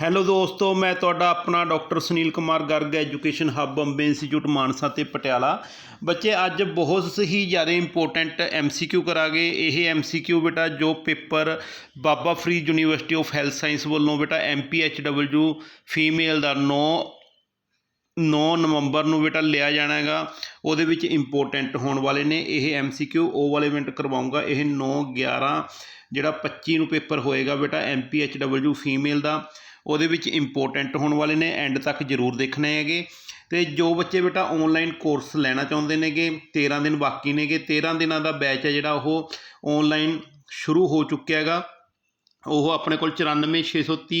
Hello ਦੋਸਤੋ, ਮੈਂ ਤੁਹਾਡਾ ਆਪਣਾ doctor Sunil Kumar Garg, education hub Ambe institute Mansa ਤੇ ਪਟਿਆਲਾ। ਬੱਚੇ, ਅੱਜ ਬਹੁਤ ਹੀ ਜ਼ਿਆਦਾ ਇੰਪੋਰਟੈਂਟ ਐਮਸੀਕਿਊ ਕਰਾਂਗੇ। ਇਹ ਐਮਸੀਕਿਊ ਬੇਟਾ, ਜੋ paper Baba Farid university of health science ਵੱਲੋਂ ਬੇਟਾ ਐਮਪੀਐਚਡਬਲਯੂ ਫੀਮੇਲ ਦਾ 9 9 ਨਵੰਬਰ ਨੂੰ ਬੇਟਾ ਲਿਆ ਜਾਣਾ ਹੈਗਾ। ਉਹਦੇ ਵਿੱਚ ਇੰਪੋਰਟੈਂਟ ਹੋਣ ਵਾਲੇ ਨੇ। ਇਹ ਐਮਸੀਕਿਊ ਉਹ ਵਾਲੇ ਇਵੈਂਟ ਕਰਵਾਉਂਗਾ ਇਹ 9 11 ਜਿਹੜਾ 25 ਨੂੰ ਪੇਪਰ ਹੋਏਗਾ ਬੇਟਾ ਐਮਪੀਐਚਡਬਲਯੂ ਫੀਮੇਲ ਦਾ। ਉਹਦੇ ਵਿੱਚ ਇੰਪੋਰਟੈਂਟ ਹੋਣ ਵਾਲੇ ਨੇ ਐਂਡ ਤੱਕ ਜ਼ਰੂਰ ਦੇਖਣੇ ਹੈਗੇ। ਤੇ ਜੋ ਬੱਚੇ ਬੇਟਾ ਆਨਲਾਈਨ ਕੋਰਸ ਲੈਣਾ ਚਾਹੁੰਦੇ ਨੇਗੇ 13 ਦਿਨ ਬਾਕੀ ਨੇਗੇ 13 ਦਿਨਾਂ ਦਾ ਬੈਚ ਹੈ ਜਿਹੜਾ ਉਹ ਆਨਲਾਈਨ ਸ਼ੁਰੂ ਹੋ ਚੁੱਕਿਆ ਹੈਗਾ। ਉਹ ਆਪਣੇ ਕੋਲ 94630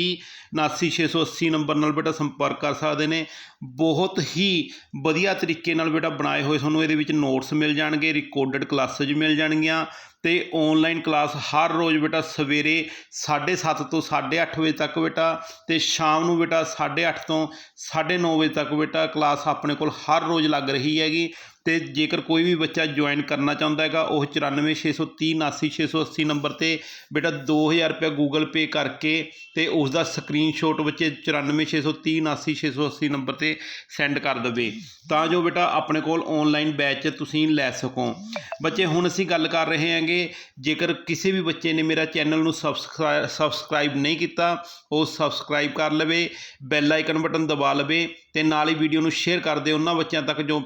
79680 ਨੰਬਰ ਨਾਲ ਬੇਟਾ ਸੰਪਰਕ ਕਰ ਸਕਦੇ ਨੇ। ਬਹੁਤ ਹੀ ਵਧੀਆ ਤਰੀਕੇ ਨਾਲ ਬੇਟਾ ਬਣਾਏ ਹੋਏ ਤੁਹਾਨੂੰ ਇਹਦੇ ਵਿੱਚ ਨੋਟਸ ਮਿਲ ਜਾਣਗੇ ਰਿਕਾਰਡਡ ਕਲਾਸਿਸ ਮਿਲ ਜਾਣਗੀਆਂ ਅਤੇ ਔਨਲਾਈਨ ਕਲਾਸ ਹਰ ਰੋਜ਼ ਬੇਟਾ ਸਵੇਰੇ 7:30 ਤੋਂ 8:30 ਵਜੇ ਤੱਕ ਬੇਟਾ ਅਤੇ ਸ਼ਾਮ ਨੂੰ ਬੇਟਾ 8:30 ਤੋਂ 9:30 ਵਜੇ ਤੱਕ ਬੇਟਾ ਕਲਾਸ ਆਪਣੇ ਕੋਲ ਹਰ ਰੋਜ਼ ਲੱਗ ਰਹੀ ਹੈਗੀ ਅਤੇ ਜੇਕਰ ਕੋਈ ਵੀ ਬੱਚਾ ਜੁਆਇਨ ਕਰਨਾ ਚਾਹੁੰਦਾ ਹੈਗਾ, ਉਹ 94630 79680 ਨੰਬਰ ਤੇ ਬੇਟਾ 2000 ਰੁਪਏ ਗੂਗਲ ਪੇ ਕਰਕੇ ਤੇ ਉਸ ਦਾ ਸਕਰੀਨਸ਼ਾਟ ਬੱਚੇ 94630 79680 ਨੰਬਰ ਤੇ ਸੈਂਡ ਕਰ ਦੇਵੇ। ਤਾਂ ਜੋ ਬੇਟਾ ਆਪਣੇ ਕੋਲ ਆਨਲਾਈਨ ਬੈਚ ਤੁਸੀਂ ਲੈ ਸਕੋ। ਬੱਚੇ, ਹੁਣ ਅਸੀਂ ਗੱਲ ਕਰ ਰਹੇ ਹਾਂਗੇ, ਜੇਕਰ ਕਿਸੇ ਵੀ ਬੱਚੇ ਨੇ ਮੇਰਾ ਚੈਨਲ ਨੂੰ ਸਬਸਕ੍ਰਾਈਬ ਸਬਸਕ੍ਰਾਈਬ ਨਹੀਂ ਕੀਤਾ, ਉਹ ਸਬਸਕ੍ਰਾਈਬ ਕਰ ਲਵੇ ਬੈਲ ਆਈਕਨ ਬਟਨ ਦਬਾ ਲਵੇ ਤੇ ਨਾਲ ਹੀ ਵੀਡੀਓ ਨੂੰ ਸ਼ੇਅਰ ਕਰ ਦਿਓ। ਉਹਨਾਂ ਬੱਚਿਆਂ ਤੱਕ ਜੋ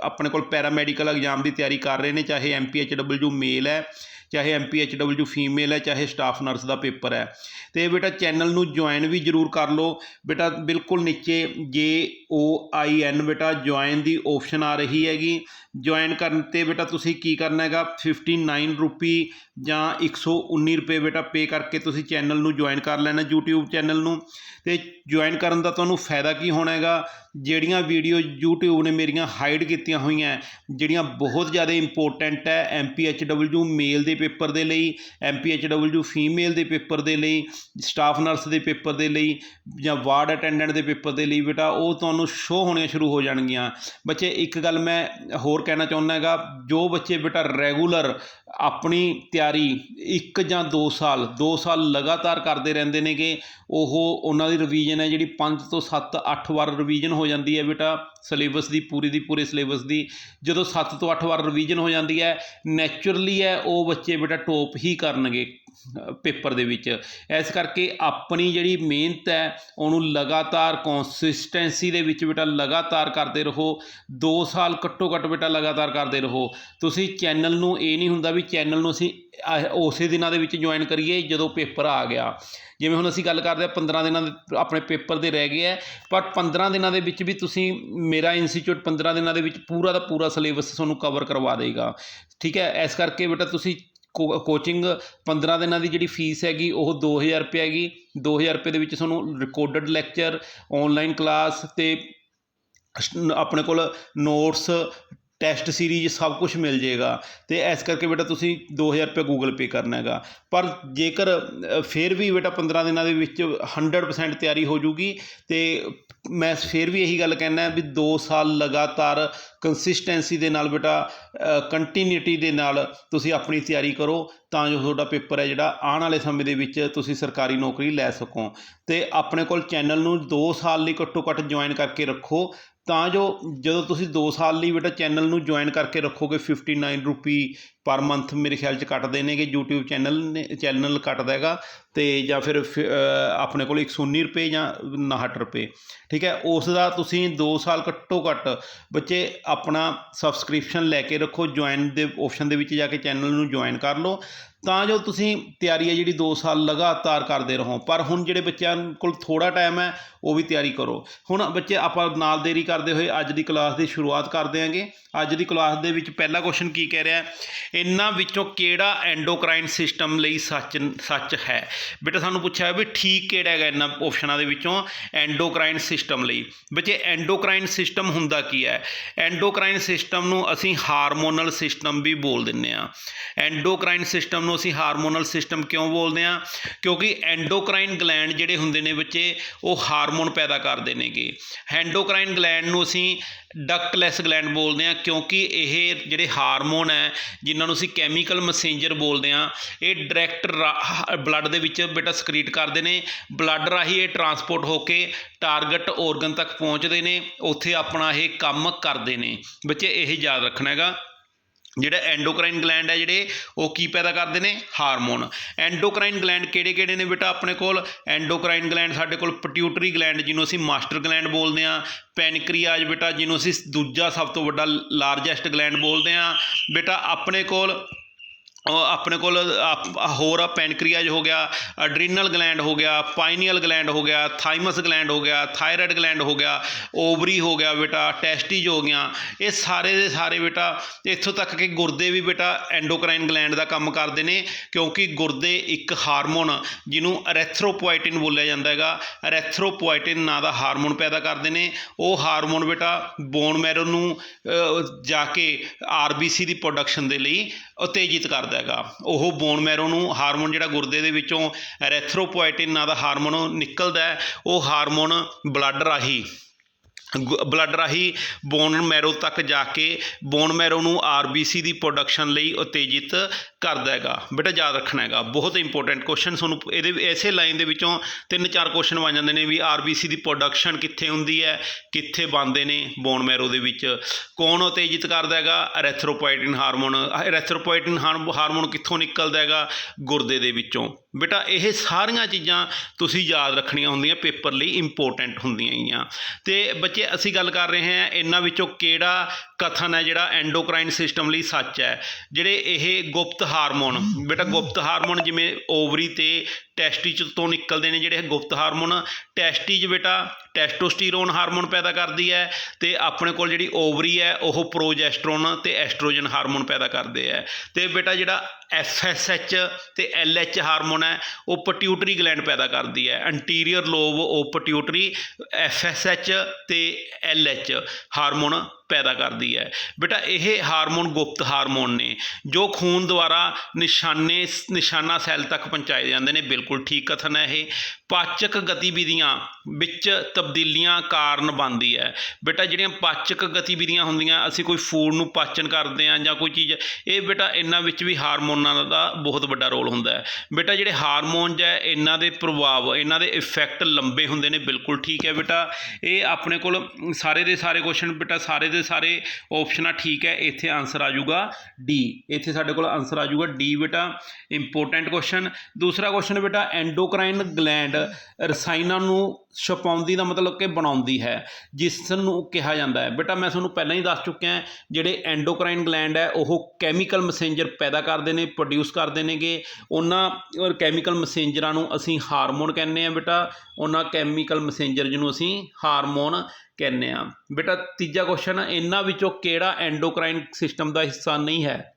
ਆਪਣੇ ਕੋਲ ਪੈਰਾਮੈਡੀਕਲ ਐਗਜ਼ਾਮ ਦੀ ਤਿਆਰੀ ਕਰ ਰਹੇ ਨੇ, ਚਾਹੇ ਐਮਪੀਐਚਡਬਲਯੂ ਮੇਲ ਹੈ ਚਾਹੇ ਐਮਪੀਐਚਡਬਲਯੂ ਫੀਮੇਲ ਹੈ, ਚਾਹੇ ਸਟਾਫ ਨਰਸ ਦਾ ਪੇਪਰ ਹੈ। ਤੇ ਬੇਟਾ ਚੈਨਲ ਨੂੰ ਜੁਆਇਨ ਵੀ ਜਰੂਰ ਕਰ ਲਓ। ਬੇਟਾ ਬਿਲਕੁਲ ਨੀਚੇ ਜੇ ਓ ਆਈ ਐਨ ਬੇਟਾ ਜੁਆਇਨ ਦੀ ਆਪਸ਼ਨ ਆ ਰਹੀ ਹੈਗੀ। ਜੁਆਇਨ ਕਰਨ ਤੇ ਬੇਟਾ ਤੁਸੀਂ ਕੀ ਕਰਨਾ ਹੈਗਾ? 59 ਰੁਪੀ ਜਾਂ 119 ਰੁਪਏ ਬੇਟਾ ਪੇ ਕਰਕੇ ਤੁਸੀਂ ਚੈਨਲ ਨੂੰ ਜੁਆਇਨ ਕਰ ਲੈਣਾ, YouTube ਚੈਨਲ ਨੂੰ। ਤੇ ਜੁਆਇਨ ਕਰਨ ਦਾ ਤੁਹਾਨੂੰ ਫਾਇਦਾ ਕੀ ਹੋਣਾ ਹੈਗਾ? ਜਿਹੜੀਆਂ ਵੀਡੀਓ YouTube ਨੇ ਮੇਰੀਆਂ ਹਾਈਡ ਕੀਤੀਆਂ ਹੋਈਆਂ, ਜਿਹੜੀਆਂ ਬਹੁਤ ਜ਼ਿਆਦਾ ਇੰਪੋਰਟੈਂਟ ਹੈ ਐਮਪੀਐਚਡਬਲਯੂ ਮੇਲ ਦੇ ਪੇਪਰ ਦੇ ਲਈ ਐਮਪੀਐਚਡਬਲਯੂ ਫੀਮੇਲ ਦੇ ਪੇਪਰ ਦੇ ਲਈ ਸਟਾਫ ਨਰਸ ਦੇ ਪੇਪਰ ਦੇ ਲਈ ਜਾਂ ਵਾਰਡ ਅਟੈਂਡੈਂਟ ਦੇ ਪੇਪਰ ਦੇ ਲਈ ਬੇਟਾ, ਉਹ ਤੁਹਾਨੂੰ ਸ਼ੋ ਹੋਣੀਆਂ ਸ਼ੁਰੂ ਹੋ ਜਾਣਗੀਆਂ। ਬੱਚੇ, ਇੱਕ ਗੱਲ ਮੈਂ ਹੋਰ ਕਹਿਣਾ ਚਾਹੁੰਦਾ ਹੈਗਾ ਜੋ ਬੱਚੇ ਬੇਟਾ ਰੈਗੂਲਰ ਆਪਣੀ ਤਿਆਰੀ ਇੱਕ ਜਾਂ ਦੋ ਸਾਲ ਦੋ ਸਾਲ ਲਗਾਤਾਰ ਕਰਦੇ ਰਹਿੰਦੇ ਨੇਗੇ। ਉਹ ਉਹਨਾਂ ਦੀ ਰਿਵੀਜ਼ਨ ਹੈ ਜਿਹੜੀ 5 ਤੋਂ 7 8 ਵਾਰ ਰਿਵੀਜ਼ਨ ਹੋ ਜਾਂਦੀ ਹੈ ਬੇਟਾ ਸਿਲੇਬਸ ਦੀ, ਪੂਰੀ ਦੀ, ਪੂਰੇ ਸਿਲੇਬਸ ਦੀ। ਜਦੋਂ 7 ਤੋਂ 8 ਵਾਰ ਰਿਵੀਜ਼ਨ ਹੋ ਜਾਂਦੀ ਹੈ ਨੈਚੁਰਲੀ ਹੈ ਉਹ ਬੱਚੇ ਬੇਟਾ ਟੋਪ ਹੀ ਕਰਨਗੇ ਪੇਪਰ ਦੇ ਵਿੱਚ। ਇਸ ਕਰਕੇ ਆਪਣੀ ਜਿਹੜੀ ਮਿਹਨਤ ਹੈ, ਉਹਨੂੰ ਲਗਾਤਾਰ ਕੰਸਿਸਟੈਂਸੀ ਦੇ ਵਿੱਚ ਬੇਟਾ ਲਗਾਤਾਰ ਕਰਦੇ ਰਹੋ। 2 ਸਾਲ ਘੱਟੋ ਘੱਟ ਬੇਟਾ ਲਗਾਤਾਰ ਕਰਦੇ ਰਹੋ। ਤੁਸੀਂ ਚੈਨਲ ਨੂੰ ਇਹ ਨਹੀਂ ਹੁੰਦਾ ਵੀ ਚੈਨਲ ਨੂੰ ਅਸੀਂ ਉਸੇ ਦਿਨਾਂ ਦੇ ਵਿੱਚ ਜੁਆਇਨ ਕਰੀਏ, ਜਦੋਂ ਪੇਪਰ ਆ ਗਿਆ। ਜਿਵੇਂ ਹੁਣ ਅਸੀਂ ਗੱਲ ਕਰਦੇ ਆ 15 ਦਿਨਾਂ ਦੇ ਆਪਣੇ ਪੇਪਰ ਦੇ ਰਹਿ ਗਏ ਆ ਪਰ 15 ਦਿਨਾਂ ਦੇ ਵਿੱਚ ਵੀ ਤੁਸੀਂ ਮੇਰਾ ਇੰਸਟੀਚਿਊਟ 15 ਦਿਨਾਂ ਦੇ ਵਿੱਚ ਪੂਰਾ ਦਾ ਪੂਰਾ ਸਿਲੇਬਸ ਤੁਹਾਨੂੰ ਕਵਰ ਕਰਵਾ ਦੇਗਾ। ਠੀਕ ਹੈ, ਇਸ ਕਰਕੇ ਬੇਟਾ ਤੁਸੀਂ ਕੋਚਿੰਗ 15 ਦਿਨਾਂ ਦੀ ਜਿਹੜੀ ਫੀਸ ਹੈਗੀ, ਉਹ 2000 ਰੁਪਏ ਹੈਗੀ। 2000 ਰੁਪਏ ਦੇ ਵਿੱਚ ਤੁਹਾਨੂੰ ਰਿਕਾਰਡਡ ਲੈਕਚਰ ਆਨਲਾਈਨ ਕਲਾਸ ਤੇ ਆਪਣੇ ਕੋਲ ਨੋਟਸ ਟੈਸਟ ਸੀਰੀਜ਼ ਸਭ ਕੁਝ ਮਿਲ ਜਾਏਗਾ। ਅਤੇ ਇਸ ਕਰਕੇ ਬੇਟਾ ਤੁਸੀਂ ਦੋ ਹਜ਼ਾਰ ਰੁਪਇਆ ਗੂਗਲ ਪੇ ਕਰਨਾ ਹੈਗਾ। ਪਰ ਜੇਕਰ ਫਿਰ ਵੀ ਬੇਟਾ 15 ਦਿਨਾਂ ਦੇ ਵਿੱਚ 100% ਤਿਆਰੀ ਹੋ ਜੂਗੀ ਅਤੇ ਮੈਂ ਫਿਰ ਵੀ ਇਹੀ ਗੱਲ ਕਹਿਣਾ ਵੀ ਦੋ ਸਾਲ ਲਗਾਤਾਰ ਕੰਸਿਸਟੈਂਸੀ ਦੇ ਨਾਲ ਬੇਟਾ ਕੰਟੀਨਿਊਟੀ ਦੇ ਨਾਲ ਤੁਸੀਂ ਆਪਣੀ ਤਿਆਰੀ ਕਰੋ, ਤਾਂ ਜੋ ਤੁਹਾਡਾ ਪੇਪਰ ਹੈ ਜਿਹੜਾ ਆਉਣ ਵਾਲੇ ਸਮੇਂ ਦੇ ਵਿੱਚ ਤੁਸੀਂ ਸਰਕਾਰੀ ਨੌਕਰੀ ਲੈ ਸਕੋ। ਤੇ ਆਪਣੇ ਕੋਲ ਚੈਨਲ ਨੂੰ 2 ਸਾਲ ਲਈ ਘੱਟੋ ਘੱਟ ਜੁਆਇਨ ਕਰਕੇ ਰੱਖੋ। ਤਾਂ ਜੋ ਜਦੋਂ ਤੁਸੀਂ 2 ਸਾਲ ਲਈ ਬੇਟਾ ਚੈਨਲ ਨੂੰ ਜੁਆਇਨ ਕਰਕੇ ਰੱਖੋਗੇ 59 ਰੁਪੀ ਪਰ ਮੰਥ ਮੇਰੇ ਖਿਆਲ 'ਚ ਕੱਟਦੇ ਨੇਗੇ, YouTube ਚੈਨਲ ਨੇ ਚੈਨਲ ਕੱਟਦਾ ਹੈਗਾ ਤੇ ਜਾਂ ਫਿਰ ਆਪਣੇ ਕੋਲ 119 ਰੁਪਏ ਜਾਂ 59 ਰੁਪਏ, ਠੀਕ ਹੈ? ਉਸ ਦਾ ਤੁਸੀਂ 2 ਸਾਲ ਘੱਟੋ ਘੱਟ ਬੱਚੇ ਆਪਣਾ ਸਬਸਕ੍ਰਿਪਸ਼ਨ ਲੈ ਕੇ ਰੱਖੋ ਜੁਆਇਨ ਦੇ ਆਪਸ਼ਨ ਦੇ ਵਿੱਚ ਜਾ ਕੇ ਚੈਨਲ ਨੂੰ ਜੁਆਇਨ ਕਰ ਲਓ। ਤਾਂ ਜੋ ਤੁਸੀਂ ਤਿਆਰੀ ਹੈ ਜਿਹੜੀ 2 ਸਾਲ ਲਗਾਤਾਰ ਕਰਦੇ ਰਹੋ। ਪਰ ਹੁਣ ਜਿਹੜੇ ਬੱਚਿਆਂ ਕੋਲ ਥੋੜਾ ਟਾਈਮ ਹੈ, ਉਹ ਵੀ ਤਿਆਰੀ ਕਰੋ। ਹੁਣ ਬੱਚੇ ਆਪਾਂ ਨਾਲ ਦੇਰੀ ਕਰਦੇ ਹੋਏ ਅੱਜ ਦੀ ਕਲਾਸ ਦੀ ਸ਼ੁਰੂਆਤ ਕਰਦੇ ਆਂਗੇ ਅੱਜ ਦੀ ਕਲਾਸ ਦੇ ਵਿੱਚ ਪਹਿਲਾ ਕੁਐਸਚਨ ਕੀ ਕਹਿ ਰਿਹਾ ਇਹਨਾਂ ਵਿੱਚੋਂ ਕਿਹੜਾ ਐਂਡੋਕਰਾਈਨ ਸਿਸਟਮ ਲਈ ਸੱਚ ਸੱਚ ਹੈ? ਬੇਟਾ, ਸਾਨੂੰ ਪੁੱਛਿਆ ਵੀ ਠੀਕ ਕਿਹੜਾ ਹੈਗਾ ਇਹਨਾਂ ਆਪਸ਼ਨਾਂ ਦੇ ਵਿੱਚੋਂ ਐਂਡੋਕਰਾਈਨ ਸਿਸਟਮ ਲਈ। ਬੱਚੇ ਐਂਡੋਕਰਾਈਨ ਸਿਸਟਮ ਹੁੰਦਾ ਕੀ ਹੈ? ਐਂਡੋਕਰਾਈਨ ਸਿਸਟਮ ਨੂੰ ਅਸੀਂ ਹਾਰਮੋਨਲ ਸਿਸਟਮ ਵੀ ਬੋਲ ਦਿੰਨੇ ਆ ਐਂਡੋਕਰਾਈਨ ਸਿਸਟਮ ਨੂੰ ਅਸੀਂ ਹਾਰਮੋਨਲ ਸਿਸਟਮ ਕਿਉਂ ਬੋਲਦੇ ਹਾਂ? ਕਿਉਂਕਿ ਐਂਡੋਕਰਾਈਨ ਗਲੈਂਡ ਜਿਹੜੇ ਹੁੰਦੇ ਨੇ ਬੱਚੇ, ਉਹ ਹਾਰਮੋਨ ਪੈਦਾ ਕਰਦੇ ਨੇਗੇ। ਐਂਡੋਕਰਾਈਨ ਗਲੈਂਡ ਨੂੰ ਅਸੀਂ ਡਕਟਲੈਸ ਗਲੈਂਡ ਬੋਲਦੇ ਹਾਂ ਕਿਉਂਕਿ ਇਹ ਜਿਹੜੇ ਹਾਰਮੋਨ ਹੈ, ਜਿਨ੍ਹਾਂ ਨੂੰ ਅਸੀਂ ਕੈਮੀਕਲ ਮੈਸੇਂਜਰ ਬੋਲਦੇ ਹਾਂ, ਇਹ ਡਾਇਰੈਕਟ ਬਲੱਡ ਦੇ ਵਿੱਚ ਬੇਟਾ ਸਕਰੀਟ ਕਰਦੇ ਨੇ। ਬਲੱਡ ਰਾਹੀਂ ਇਹ ਟਰਾਂਸਪੋਰਟ ਹੋ ਕੇ ਟਾਰਗੇਟ ਔਰਗਨ ਤੱਕ ਪਹੁੰਚਦੇ ਨੇ। ਉੱਥੇ ਆਪਣਾ ਇਹ ਕੰਮ ਕਰਦੇ ਨੇ। ਬੱਚੇ, ਇਹ ਯਾਦ ਰੱਖਣਾ ਹੈਗਾ। ਜਿਹੜਾ ਐਂਡੋਕਰਾਈਨ ਗਲੈਂਡ ਹੈ ਜਿਹੜੇ, ਉਹ ਕੀ ਪੈਦਾ ਕਰਦੇ ਨੇ? ਹਾਰਮੋਨ। ਐਂਡੋਕਰਾਈਨ ਗਲੈਂਡ ਕਿਹੜੇ ਕਿਹੜੇ ਨੇ ਬੇਟਾ ਆਪਣੇ ਕੋਲ? ਐਂਡੋਕਰਾਈਨ ਗਲੈਂਡ ਸਾਡੇ ਕੋਲ ਪਿਟਿਊਟਰੀ ਗਲੈਂਡ ਜਿਹਨੂੰ ਅਸੀਂ ਮਾਸਟਰ ਗਲੈਂਡ ਬੋਲਦੇ ਹਾਂ। ਪੈਨਕ੍ਰੀਆਜ ਬੇਟਾ ਜਿਹਨੂੰ ਅਸੀਂ ਦੂਜਾ ਸਭ ਤੋਂ ਵੱਡਾ ਲਾਰਜੈਸਟ ਗਲੈਂਡ ਬੋਲਦੇ ਹਾਂ। ਬੇਟਾ ਆਪਣੇ ਕੋਲ ਆਪਣੇ ਕੋਲ ਆਪ- ਹੋਰ ਆ ਪੈਨਕ੍ਰੀਆਜ ਹੋ ਗਿਆ, ਅਡਰੀਨਲ ਗਲੈਂਡ ਹੋ ਗਿਆ, ਪਾਈਨੀਅਲ ਗਲੈਂਡ ਹੋ ਗਿਆ, ਥਾਈਮਸ ਗਲੈਂਡ ਹੋ ਗਿਆ, ਥਾਇਰਾਇਡ ਗਲੈਂਡ ਹੋ ਗਿਆ, ਓਵਰੀ ਹੋ ਗਿਆ ਬੇਟਾ, ਟੈਸਟੀਜ ਹੋ ਗਿਆ ਇਹ ਸਾਰੇ ਦੇ ਸਾਰੇ ਬੇਟਾ, ਇੱਥੋਂ ਤੱਕ ਕਿ ਗੁਰਦੇ ਵੀ ਬੇਟਾ ਐਂਡੋਕਰਾਈਨ ਗਲੈਂਡ ਦਾ ਕੰਮ ਕਰਦੇ ਨੇ, ਕਿਉਂਕਿ ਗੁਰਦੇ ਇੱਕ ਹਾਰਮੋਨ ਜਿਹਨੂੰ ਅਰੈਥਰੋਪੋਇਟਿਨ ਬੋਲਿਆ ਜਾਂਦਾ ਹੈਗਾ। ਅਰੈਥਰੋਪੋਇਟਿਨ ਨਾਂ ਦਾ ਹਾਰਮੋਨ ਪੈਦਾ ਕਰਦੇ ਨੇ। ਉਹ ਹਾਰਮੋਨ ਬੇਟਾ ਬੋਨ ਮੈਰੋ ਨੂੰ ਜਾ ਕੇ ਆਰਬੀਸੀ ਦੀ ਪ੍ਰੋਡਕਸ਼ਨ ਦੇ ਲਈ ਉਤੇਜਿਤ ਕਰਦਾ ਹੈਗਾ। ਉਹ ਬੋਨ ਮੈਰੋ ਨੂੰ ਹਾਰਮੋਨ ਜਿਹੜਾ ਗੁਰਦੇ ਦੇ ਵਿੱਚੋਂ ਐਰੈਥਰੋਪੋਇਟਿਨ ਨਾਂ ਦਾ ਹਾਰਮੋਨ ਨਿਕਲਦਾ ਉਹ ਹਾਰਮੋਨ ਬਲੱਡ ਰਾਹੀਂ ਬਲੱਡ ਰਾਹੀਂ ਬੋਨ ਮੈਰੋ ਤੱਕ ਜਾ ਕੇ ਬੋਨ ਮੈਰੋ ਨੂੰ ਆਰਬੀਸੀ ਦੀ ਪ੍ਰੋਡਕਸ਼ਨ ਲਈ ਉਤੇਜਿਤ ਕਰਦਾ ਹੈਗਾ। ਬੇਟਾ, ਯਾਦ ਰੱਖਣਾ ਹੈਗਾ। ਬਹੁਤ ਇੰਪੋਰਟੈਂਟ ਕੁਐਸਚਨ ਤੁਹਾਨੂੰ ਇਹਦੇ ਐਸੇ ਲਾਈਨ ਦੇ ਵਿੱਚੋਂ ਤਿੰਨ ਚਾਰ ਕੁਐਸਚਨ ਬਣ ਜਾਂਦੇ ਨੇ ਵੀ ਆਰਬੀਸੀ ਦੀ ਪ੍ਰੋਡਕਸ਼ਨ ਕਿੱਥੇ ਹੁੰਦੀ ਹੈ, ਕਿੱਥੇ ਬਣਦੇ ਨੇ ਬੋਨ ਮੈਰੋ ਦੇ ਵਿੱਚ। ਕੌਣ ਉਤੇਜਿਤ ਕਰਦਾ ਹੈਗਾ? ਐਰੈਥਰੋਪੋਇਟਿਨ ਹਾਰਮੋਨ ਐਰੈਥਰੋਪੋਇਟਿਨ ਹਾਰਮੋਨ ਕਿੱਥੋਂ ਨਿਕਲਦਾ ਹੈਗਾ? ਗੁਰਦੇ ਦੇ ਵਿੱਚੋਂ। ਬੇਟਾ, ਇਹ ਸਾਰੀਆਂ ਚੀਜ਼ਾਂ ਤੁਸੀਂ ਯਾਦ ਰੱਖਣੀਆਂ ਹੁੰਦੀਆਂ, ਪੇਪਰ ਲਈ ਇੰਪੋਰਟੈਂਟ ਹੁੰਦੀਆਂ ਹੈਗੀਆਂ ਅਤੇ ਬੱਚੇ, ਅਸੀਂ ਗੱਲ ਕਰ ਰਹੇ ਹਾਂ ਇਹਨਾਂ ਵਿੱਚੋਂ ਕਿਹੜਾ ਕਥਨ ਹੈ ਜਿਹੜਾ ਐਂਡੋਕਰਾਈਨ ਸਿਸਟਮ ਲਈ ਸੱਚ ਹੈ, ਜਿਹੜੇ ਇਹ ਗੁਪਤ ਹਾਰਮੋਨ, ਬੇਟਾ ਗੁਪਤ ਹਾਰਮੋਨ ਜਿਵੇਂ ਓਵਰੀ ਤੇ ਟੈਸਟਿਚ ਤੋਂ ਨਿਕਲਦੇ ਨੇ ਜਿਹੜੇ ਗੁਪਤ ਹਾਰਮੋਨ ਟੈਸਟਿਜ ਬੇਟਾ ਟੈਸਟੋਸਟੀਰੋਨ ਹਾਰਮੋਨ ਪੈਦਾ ਕਰਦੀ ਹੈ ਤੇ ਆਪਣੇ ਕੋਲ ਜਿਹੜੀ ਓਵਰੀ ਹੈ, ਉਹ ਪ੍ਰੋਜੈਸਟਰੋਨ ਤੇ ਐਸਟ੍ਰੋਜਨ ਹਾਰਮੋਨ ਪੈਦਾ ਕਰਦੇ ਹੈ। ਤੇ ਬੇਟਾ ਜਿਹੜਾ ਐਫਐਸਐਚ ਤੇ ਐਲਐਚ ਹਾਰਮੋਨ ਹੈ, ਉਹ ਪਟਿਊਟਰੀ ਗਲੈਂਡ ਪੈਦਾ ਕਰਦੀ ਹੈ। ਐਂਟੀਰੀਅਰ ਲੋਬ ਉਹ ਪਟਿਊਟਰੀ, ਐਫਐਸਐਚ ਤੇ ਐਲਐਚ ਹਾਰਮੋਨ ਪੈਦਾ ਕਰਦੀ ਹੈ। ਬੇਟਾ, ਇਹ ਹਾਰਮੋਨ ਗੁਪਤ ਹਾਰਮੋਨ ਨੇ, ਜੋ ਖੂਨ ਦੁਆਰਾ ਨਿਸ਼ਾਨੇ, ਨਿਸ਼ਾਨਾ ਸੈੱਲ ਤੱਕ ਪਹੁੰਚਾਏ ਜਾਂਦੇ ਨੇ। ਬਿਲਕੁਲ ਠੀਕ ਕਥਨ ਹੈ ਇਹ। ਪਾਚਕ ਗਤੀਵਿਧੀਆਂ ਵਿੱਚ ਤਬਦੀਲੀਆਂ ਕਾਰਨ ਬਣਦੀ ਹੈ। ਬੇਟਾ, ਜਿਹੜੀਆਂ ਪਾਚਕ ਗਤੀਵਿਧੀਆਂ ਹੁੰਦੀਆਂ, ਅਸੀਂ ਕੋਈ ਫੂਡ ਨੂੰ ਪਾਚਨ ਕਰਦੇ ਹਾਂ ਜਾਂ ਕੋਈ ਚੀਜ਼, ਇਹ ਬੇਟਾ ਇਹਨਾਂ ਵਿੱਚ ਵੀ ਹਾਰਮੋਨਾਂ ਦਾ ਬਹੁਤ ਵੱਡਾ ਰੋਲ ਹੁੰਦਾ ਹੈ। ਬੇਟਾ, ਜਿਹੜੇ ਹਾਰਮੋਨਸ ਹੈ, ਇਹਨਾਂ ਦੇ ਪ੍ਰਭਾਵ, ਇਹਨਾਂ ਦੇ ਇਫੈਕਟ ਲੰਬੇ ਹੁੰਦੇ ਨੇ, ਬਿਲਕੁਲ ਠੀਕ ਹੈ ਬੇਟਾ। ਇਹ ਆਪਣੇ ਕੋਲ ਸਾਰੇ ਦੇ ਸਾਰੇ ਕੁਐਸਚਨ ਬੇਟਾ, ਸਾਰੇ ਦੇ ਸਾਰੇ ਆਪਸ਼ਨਾਂ ਠੀਕ ਹੈ, ਇੱਥੇ ਆਨਸਰ ਆ ਜਾਊਗਾ ਡੀ ਇੱਥੇ ਸਾਡੇ ਕੋਲ ਆਨਸਰ ਆ ਜਾਊਗਾ ਡੀ ਬੇਟਾ। ਇੰਪੋਰਟੈਂਟ ਕੁਐਸਚਨ ਦੂਸਰਾ ਕੁਐਸਚਨ ਬੇਟਾ ਐਂਡੋਕਰਾਈਨ ਗਲੈਂਡ ਰਸਾਇਣਾਂ ਨੂੰ ਛਪਾਉਂਦੀ ਦਾ ਮਤਲਬ ਕਿ ਬਣਾਉਂਦੀ ਹੈ, ਜਿਸ ਨੂੰ ਕਿਹਾ ਜਾਂਦਾ ਹੈ। ਬੇਟਾ, ਮੈਂ ਤੁਹਾਨੂੰ ਪਹਿਲਾਂ ਹੀ ਦੱਸ ਚੁੱਕਿਆ ਜਿਹੜੇ ਐਂਡੋਕਰਾਈਨ ਗਲੈਂਡ ਹੈ, ਉਹ ਕੈਮੀਕਲ ਮੈਸੇਂਜਰ ਪੈਦਾ ਕਰਦੇ ਨੇ ਪ੍ਰੋਡਿਊਸ ਕਰਦੇ ਨੇਗੇ। ਉਹਨਾਂ ਕੈਮੀਕਲ ਮੈਸੇਂਜਰਾਂ ਨੂੰ ਅਸੀਂ ਹਾਰਮੋਨ ਕਹਿੰਦੇ ਆ ਬੇਟਾ। ਉਹਨਾਂ ਕੈਮੀਕਲ ਮੈਸੇਂਜਰ ਜਿਹਨੂੰ ਅਸੀਂ ਹਾਰਮੋਨ ਕਹਿੰਦੇ ਆ ਬੇਟਾ, ਤੀਜਾ ਕੁਐਸਚਨ ਇਹਨਾਂ ਵਿੱਚੋਂ ਕਿਹੜਾ ਐਂਡੋਕਰਾਈਨ ਸਿਸਟਮ ਦਾ ਹਿੱਸਾ ਨਹੀਂ ਹੈ?